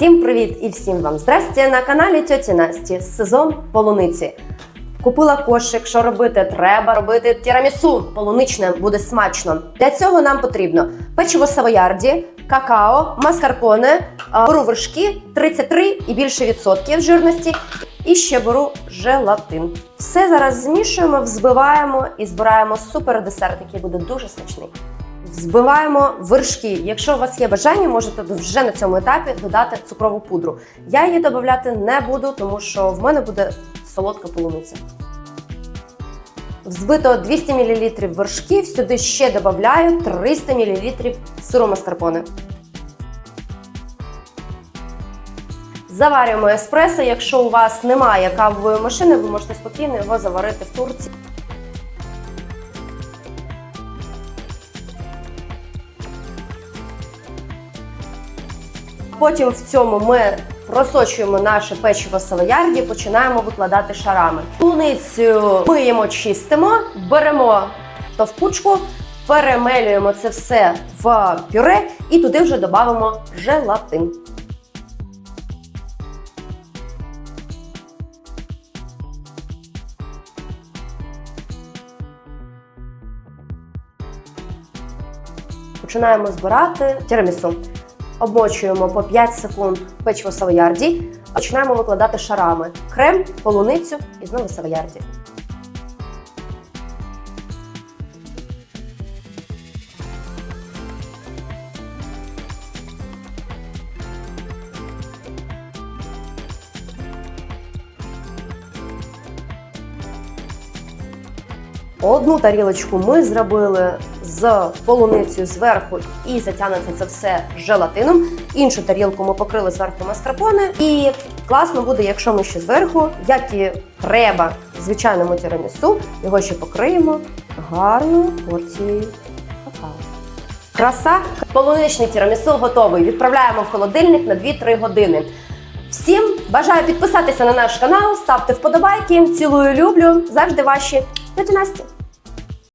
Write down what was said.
Всім привіт і всім вам здрасте на каналі Тьоті Насті. Сезон полуниці. Купила кошик, що робити? Треба робити тірамісу. Полуничне буде смачно. Для цього нам потрібно печиво савоярді, какао, маскарпоне, беру вершки 33 і більше відсотків жирності. І ще беру желатин. Все зараз змішуємо, взбиваємо і збираємо супер десерт, який буде дуже смачний. Взбиваємо вершки. Якщо у вас є бажання, можете вже на цьому етапі додати цукрову пудру. Я її додати не буду, тому що в мене буде солодка полуниця. Взбито 200 мл вершків, сюди ще додаю 300 мл сиру маскарпоне. Заварюємо еспресо. Якщо у вас немає кавової машини, ви можете спокійно його заварити в турці. Потім в цьому ми просочуємо наше печиво савоярді, починаємо викладати шарами. Полуницю миємо, чистимо, беремо товкучку, перемелюємо це все в пюре і туди вже додамо желатин. Починаємо збирати тірамісу. Обмочуємо по 5 секунд печиво савоярді, починаємо викладати шарами крем, полуницю і знову савоярді. Одну тарілочку ми зробили з полуницею зверху і затягнеться це все желатином. Іншу тарілку ми покрили зверху маскарпоне. І класно буде, якщо ми ще зверху, як і треба звичайному тірамісу, його ще покриємо гарною порцією какао. Краса полуничний тірамісу готовий. Відправляємо в холодильник на 2-3 години. Всім бажаю підписатися на наш канал, ставте вподобайки. Цілую, люблю. Завжди ваші Тетя Настя.